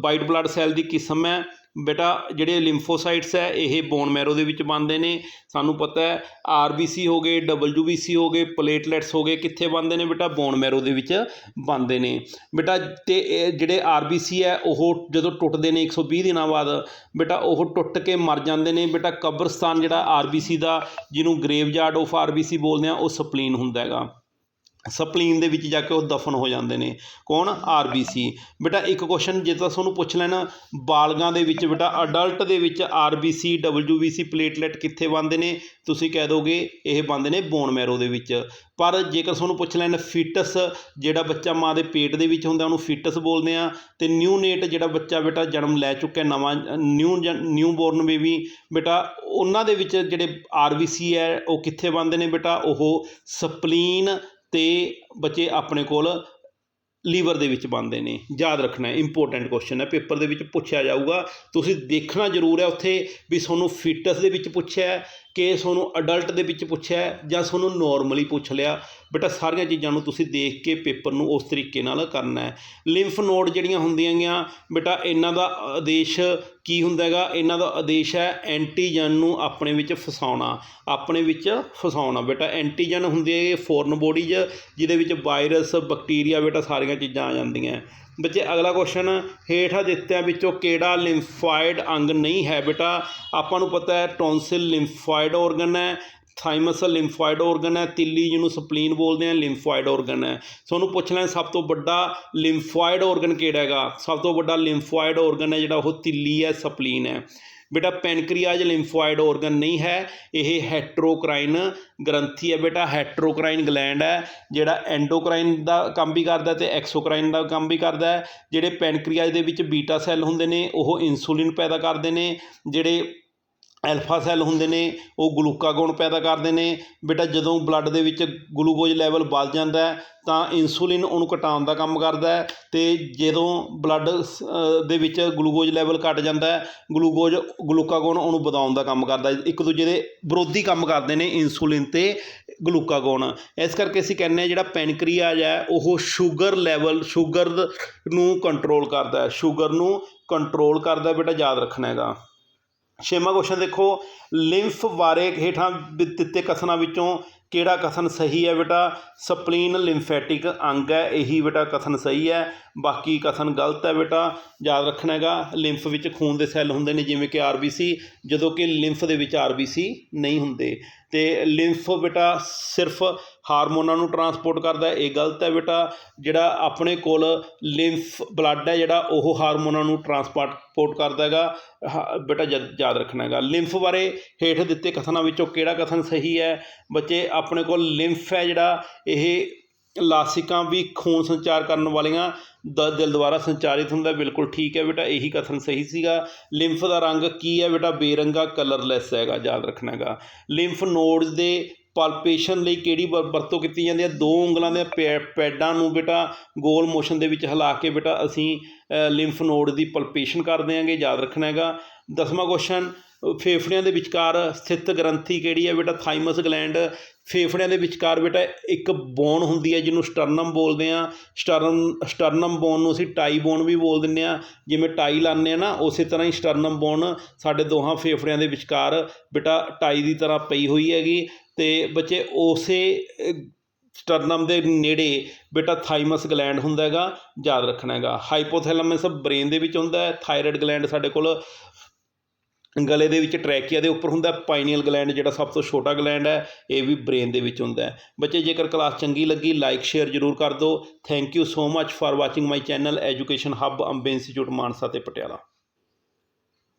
ਵਾਈਟ ਬਲੱਡ ਸੈੱਲ ਦੀ ਕਿਸਮ ਹੈ ਬੇਟਾ, ਜਿਹੜੇ ਲਿੰਫੋਸਾਈਟਸ ਹੈ, ਇਹ ਬੋਨ ਮੈਰੋ ਦੇ ਵਿੱਚ ਬਣਦੇ ਨੇ। ਸਾਨੂੰ ਪਤਾ ਹੈ ਸੀ ਹੋ ਗਏ ਡਬਲਯੂ ਬੀ ਸੀ ਹੋ ਗਏ ਪਲੇਟਲੈਟਸ ਹੋ ਗਏ, ਕਿੱਥੇ ਬਣਦੇ ਨੇ ਬੇਟਾ? ਬੋਨ ਮੈਰੋ ਦੇ ਵਿੱਚ ਬਣਦੇ ਨੇ। ਬੇਟਾ, ਤੇ ਇਹ ਜਿਹੜੇ ਸੀ ਹੈ, ਉਹ ਜਦੋਂ ਟੁੱਟਦੇ ਨੇ 120 ਦਿਨਾਂ ਬਾਅਦ, ਬੇਟਾ, ਉਹ ਟੁੱਟ ਕੇ ਮਰ ਜਾਂਦੇ ਨੇ। ਬੇਟਾ, ਕਬਰਸਤਾਨ ਜਿਹੜਾ ਆਰ ਬੀ ਸੀ ਦਾ, ਜਿਹਨੂੰ ਗ੍ਰੇਵਯਾਰਡ ਆਫ ਆਰਬੀਸੀ ਬੋਲਦੇ ਆ, ਉਹ ਸਪਲੀਨ ਹੁੰਦਾ ਹੈਗਾ। ਸਪਲੀਨ ਦੇ ਵਿੱਚ ਜਾ ਕੇ ਉਹ ਦਫਨ ਹੋ ਜਾਂਦੇ ਨੇ। ਕੌਣ? R B C. ਬੇਟਾ, ਇੱਕ ਕੁਐਸਚਨ ਜੇ ਤਾਂ ਤੁਹਾਨੂੰ ਪੁੱਛ ਲੈਣ, ਬਾਲਗਾਂ ਦੇ ਵਿੱਚ ਬੇਟਾ ਅਡਲਟ ਦੇ ਵਿੱਚ R B C, W B C platelet ਕਿੱਥੇ ਬਣਦੇ ਨੇ? ਤੁਸੀਂ ਕਹਿ ਦੋਗੇ ਇਹ ਬਣਦੇ ਨੇ ਬੋਨ ਮੈਰੋ ਦੇ ਵਿੱਚ। ਪਰ ਜੇਕਰ ਤੁਹਾਨੂੰ ਪੁੱਛ ਲੈਣ ਫੀਟਸ ਜਿਹੜਾ ਬੱਚਾ ਮਾਂ ਦੇ ਪੇਟ ਦੇ ਵਿੱਚ ਹੁੰਦਾ, ਉਹਨੂੰ ਫੀਟਸ ਬੋਲਦੇ ਆ ਤੇ ਨਿਊਨੇਟ ਜਿਹੜਾ ਬੱਚਾ ਬੇਟਾ ਜਨਮ ਲੈ ਚੁੱਕਿਆ ਨਵਾਂ ਨਿਊ ਨਿਊ ਬੋਰਨ ਬੇਬੀ ਬੇਟਾ, ਉਹਨਾਂ ਦੇ ਵਿੱਚ ਜਿਹੜੇ ਆਰ ਬੀ ਸੀ ਹੈ, ਉਹ ਕਿੱਥੇ ਬਣਦੇ ਨੇ ਬੇਟਾ? ਉਹ ਸਪਲੀਨ ਤੇ ਬੱਚੇ ਆਪਣੇ ਕੋਲ ਲੀਵਰ ਦੇ ਵਿੱਚ ਬਣਦੇ ਨੇ। ਯਾਦ ਰੱਖਣਾ ਇੰਪੋਰਟੈਂਟ ਕੁਐਸਚਨ ਹੈ। ਪੇਪਰ ਦੇ ਵਿੱਚ ਪੁੱਛਿਆ ਜਾਊਗਾ। ਤੁਸੀਂ ਦੇਖਣਾ ਜ਼ਰੂਰ ਹੈ ਉੱਥੇ ਵੀ ਤੁਹਾਨੂੰ ਫਿਟਸ ਦੇ ਵਿੱਚ ਪੁੱਛਿਆ ਕਿ ਤੁਹਾਨੂੰ ਅਡਲਟ ਦੇ ਵਿੱਚ ਪੁੱਛਿਆ ਜਾਂ ਤੁਹਾਨੂੰ ਨੋਰਮਲੀ ਪੁੱਛ ਲਿਆ। ਬੇਟਾ, ਸਾਰੀਆਂ ਚੀਜ਼ਾਂ ਨੂੰ ਤੁਸੀਂ ਦੇਖ ਕੇ ਪੇਪਰ ਨੂੰ ਉਸ ਤਰੀਕੇ ਨਾਲ ਕਰਨਾ ਹੈ। ਲਿੰਫ ਨੋਡ ਜਿਹੜੀਆਂ ਹੁੰਦੀਆਂ ਗੀਆਂ ਬੇਟਾ, ਇਹਨਾਂ ਦਾ ਆਦੇਸ਼ ਕੀ ਹੁੰਦਾ ਹੈਗਾ? ਇਹਨਾਂ ਦਾ ਆਦੇਸ਼ ਹੈ ਐਂਟੀਜਨ ਨੂੰ ਆਪਣੇ ਵਿੱਚ ਫਸਾਉਣਾ। ਆਪਣੇ ਵਿੱਚ ਫਸਾਉਣਾ। ਬੇਟਾ ਐਂਟੀਜਨ ਹੁੰਦੇ ਹੈਗੇ ਫੋਰਨ ਬੋਡੀਜ਼ ਜਿਹਦੇ ਵਿੱਚ ਵਾਇਰਸ ਬੈਕਟੀਰੀਆ ਬੇਟਾ, ਸਾਰੀਆਂ ਚੀਜ਼ਾਂ ਆ ਜਾਂਦੀਆਂ ਬੱਚੇ, ਅਗਲਾ ਕੁਐਸਚਨ ਹੇਠਾਂ ਦਿੱਤਿਆਂ ਵਿੱਚੋਂ ਕਿਹੜਾ ਲਿੰਫਾਇਡ ਅੰਗ ਨਹੀਂ ਹੈ ਬੇਟਾ? ਆਪਾਂ ਨੂੰ ਪਤਾ ਹੈ ਟੌਨਸਿਲ ਲਿੰਫਾਇਡ ਆਰਗਨ ਹੈ ਥਾਈਮਸ ਲਿੰਫਾਇਡ ਆਰਗਨ ਹੈ, ਤਿੱਲੀ ਜਿਹਨੂੰ ਸਪਲੀਨ ਬੋਲਦੇ ਆ ਲਿੰਫਾਇਡ ਆਰਗਨ ਹੈ। ਤੁਹਾਨੂੰ ਪੁੱਛ ਲੈਣ, ਸਭ ਤੋਂ ਵੱਡਾ ਲਿੰਫਾਇਡ ਆਰਗਨ ਕਿਹੜਾ ਹੈਗਾ? ਸਭ ਤੋਂ ਵੱਡਾ ਲਿੰਫਾਇਡ ਆਰਗਨ ਹੈ ਜਿਹੜਾ ਉਹ ਤਿੱਲੀ ਹੈ ਸਪਲੀਨ ਹੈ। ਬੇਟਾ ਪੈਨਕ੍ਰੀਆਜ ਲਿੰਫੋਇਡ ਆਰਗਨ ਨਹੀਂ ਹੈ, ਇਹ ਹੈਟਰੋਕਰਾਈਨ ਗ੍ਰੰਥੀ ਹੈ ਬੇਟਾ, ਹੈਟਰੋਕਰਾਈਨ ਗਲੈਂਡ ਹੈ, ਜਿਹੜਾ ਐਂਡੋਕਰਾਈਨ ਦਾ ਕੰਮ ਵੀ ਕਰਦਾ ਤੇ ਐਕਸੋਕ੍ਰਾਈਨ ਦਾ ਕੰਮ ਵੀ ਕਰਦਾ ਹੈ, ਜਿਹੜੇ ਪੈਨਕ੍ਰੀਆਜ ਦੇ ਵਿੱਚ ਬੀਟਾ ਸੈੱਲ ਹੁੰਦੇ ਨੇ, ਉਹ ਇਨਸੂਲਿਨ ਪੈਦਾ ਕਰਦੇ ਨੇ, ਜਿਹੜੇ ਐਲਫਾ ਸੈੱਲ ਹੁੰਦੇ ਨੇ, ਉਹ ਗਲੂਕਾਗੋਨ ਪੈਦਾ ਕਰਦੇ ਨੇ। ਬੇਟਾ, ਜਦੋਂ ਬਲੱਡ ਦੇ ਵਿੱਚ ਗਲੂਕੋਜ਼ ਲੈਵਲ ਵੱਧ ਜਾਂਦਾ ਤਾਂ ਇਨਸੂਲਿਨ ਉਹਨੂੰ ਘਟਾਉਣ ਦਾ ਕੰਮ ਕਰਦਾ ਅਤੇ ਜਦੋਂ ਬਲੱਡ ਦੇ ਵਿੱਚ ਗਲੂਕੋਜ਼ ਲੈਵਲ ਘੱਟ ਜਾਂਦਾ ਗਲੂਕੋਜ਼ ਗਲੂਕਾਗੋਨ ਉਹਨੂੰ ਵਧਾਉਣ ਦਾ ਕੰਮ ਕਰਦਾ ਇੱਕ ਦੂਜੇ ਦੇ ਵਿਰੋਧੀ ਕੰਮ ਕਰਦੇ ਨੇ ਇਨਸੂਲਿਨ ਅਤੇ ਗਲੂਕਾਗੋਨ ਇਸ ਕਰਕੇ ਅਸੀਂ ਕਹਿੰਦੇ ਹਾਂ ਜਿਹੜਾ ਪੈਨਕ੍ਰੀਆਜ ਹੈ, ਉਹ ਸ਼ੂਗਰ ਲੈਵਲ, ਸ਼ੂਗਰ ਨੂੰ ਕੰਟਰੋਲ ਕਰਦਾ ਸ਼ੂਗਰ ਨੂੰ ਕੰਟਰੋਲ ਕਰਦਾ ਬੇਟਾ, ਯਾਦ ਰੱਖਣਾ ਹੈਗਾ। ਛੇਵਾਂ ਕੁਐਸਚਨ ਦੇਖੋ, ਲਿੰਫ ਬਾਰੇ ਹੇਠਾਂ ਦਿੱਤੇ ਕਥਨਾਂ ਵਿੱਚੋਂ ਕਿਹੜਾ ਕਥਨ ਸਹੀ ਹੈ ਬੇਟਾ? ਸਪਲੀਨ ਲਿੰਫੈਟਿਕ ਅੰਗ ਹੈ, ਇਹੀ ਬੇਟਾ ਕਥਨ ਸਹੀ ਹੈ। ਬਾਕੀ ਕਥਨ ਗਲਤ ਹੈ ਬੇਟਾ, ਯਾਦ ਰੱਖਣਾ ਹੈਗਾ, ਲਿੰਫ ਵਿੱਚ ਖੂਨ ਦੇ ਸੈੱਲ ਹੁੰਦੇ ਨੇ, ਜਿਵੇਂ ਕਿ ਆਰਬੀਸੀ ਜਦੋਂ ਕਿ ਲਿੰਫ ਦੇ ਵਿੱਚ ਆਰਬੀਸੀ ਨਹੀਂ ਹੁੰਦੇ। ਤੇ ਲਿੰਫ ਬੇਟਾ ਸਿਰਫ ਹਾਰਮੋਨਾਂ ਨੂੰ ਟਰਾਂਸਪੋਰਟ ਕਰਦਾ ਇਹ ਗਲਤ ਹੈ ਬੇਟਾ। ਜਿਹੜਾ ਆਪਣੇ ਕੋਲ ਲਿੰਫ ਬਲੱਡ ਹੈ, ਜਿਹੜਾ ਉਹ ਹਾਰਮੋਨਾਂ ਨੂੰ ਟਰਾਂਸਪੋਰਟ ਕਰਦਾ ਹੈਗਾ। ਹਾ- ਬੇਟਾ ਯਾਦ ਯਾਦ ਰੱਖਣਾ ਹੈਗਾ। ਲਿੰਫ ਬਾਰੇ ਹੇਠ ਦਿੱਤੇ ਕਥਨਾਂ ਵਿੱਚੋਂ ਕਿਹੜਾ ਕਥਨ ਸਹੀ ਹੈ? ਬੱਚੇ, ਆਪਣੇ ਕੋਲ ਲਿੰਫ ਹੈ ਜਿਹੜਾ, ਇਹ ਲਾਸਿਕਾਂ ਵੀ ਖੂਨ ਸੰਚਾਰ ਕਰਨ ਵਾਲੀਆਂ ਦ, ਦਿਲ ਦੁਆਰਾ ਸੰਚਾਰਿਤ ਹੁੰਦਾ ਬਿਲਕੁਲ ਠੀਕ ਹੈ ਬੇਟਾ, ਇਹੀ ਕਥਨ ਸਹੀ ਸੀਗਾ। ਲਿੰਫ ਦਾ ਰੰਗ ਕੀ ਹੈ ਬੇਟਾ? ਬੇਰੰਗਾ, ਕਲਰਲੈਸ ਹੈਗਾ, ਯਾਦ ਰੱਖਣਾ ਹੈਗਾ। ਲਿੰਫ ਨੋਡਸ ਦੇ ਪਲਪੇਸ਼ਨ ਲਈ ਕਿਹੜੀ ਵਰ- ਵਰਤੋਂ ਕੀਤੀ ਜਾਂਦੀ ਹੈ? ਦੋ ਉਂਗਲਾਂ ਦੇ ਪੈ ਪੈਡਾਂ ਨੂੰ ਬੇਟਾ ਗੋਲ ਮੋਸ਼ਨ ਦੇ ਵਿੱਚ ਹਿਲਾ ਕੇ ਬੇਟਾ ਅਸੀਂ ਅ, ਲਿੰਫ ਨੋਡ ਦੀ ਪਲਪੇਸ਼ਨ ਕਰ ਦਿਆਂਗੇ ਯਾਦ ਰੱਖਣਾ ਹੈਗਾ। ਦਸਵਾਂ ਕੁਐਸਚਨ ਫੇਫੜਿਆਂ ਦੇ ਵਿਚਕਾਰ ਸਥਿਤ ਗ੍ਰੰਥੀ ਕਿਹੜੀ ਹੈ ਬੇਟਾ? Thymus gland. ਫੇਫੜਿਆਂ ਦੇ ਵਿਚਕਾਰ ਬੇਟਾ, ਇੱਕ ਬੋਨ ਹੁੰਦੀ ਹੈ ਜਿਹਨੂੰ ਸਟਰਨਮ ਬੋਲਦੇ ਆ ਸਟਰਨ ਸਟਰਨਮ ਬੋਨ ਨੂੰ ਅਸੀਂ ਟਾਈ ਬੋਨ ਵੀ ਬੋਲ ਦਿੰਦੇ ਆ ਜਿਵੇਂ ਟਾਈ ਲਾਉਂਦੇ ਆ ਨਾ, ਉਸੇ ਤਰ੍ਹਾਂ ਹੀ ਸਟਰਨਮ ਬੋਨ ਸਾਡੇ ਦੋਹਾਂ ਫੇਫੜਿਆਂ ਦੇ ਵਿਚਕਾਰ ਬੇਟਾ ਟਾਈ ਦੀ ਤਰ੍ਹਾਂ ਪਈ ਹੋਈ ਹੈਗੀ। ਤੇ ਬੱਚੇ, ਉਸੇ ਸਟਰਨਮ ਦੇ ਨੇੜੇ ਬੇਟਾ ਥਾਈਮਸ ਗਲੈਂਡ ਹੁੰਦਾ ਹੈਗਾ, ਯਾਦ ਰੱਖਣਾ ਹੈਗਾ। ਹਾਈਪੋਥੈਲਮਸ ਬ੍ਰੇਨ ਦੇ ਵਿੱਚ ਹੁੰਦਾ ਹੈ, ਥਾਇਰਾਇਡ ਗਲੈਂਡ ਸਾਡੇ ਕੋਲ ਗਲੇ ਦੇ ਵਿੱਚ ਟਰੈਕੀਆ ਦੇ ਉੱਪਰ ਹੁੰਦਾ ਪਾਈਨੀਅਲ ਗਲੈਂਡ ਜਿਹੜਾ ਸਭ ਤੋਂ ਛੋਟਾ ਗਲੈਂਡ ਹੈ, ਇਹ ਵੀ ਬ੍ਰੇਨ ਦੇ ਵਿੱਚ ਹੁੰਦਾ ਹੈ। ਬੱਚੇ, ਜੇਕਰ ਕਲਾਸ ਚੰਗੀ ਲੱਗੀ ਲਾਈਕ ਸ਼ੇਅਰ ਜ਼ਰੂਰ ਕਰ ਦਿਓ। Thank you so much for watching my channel education hub Ambe institute Mansa ਤੇ ਪਟਿਆਲਾ।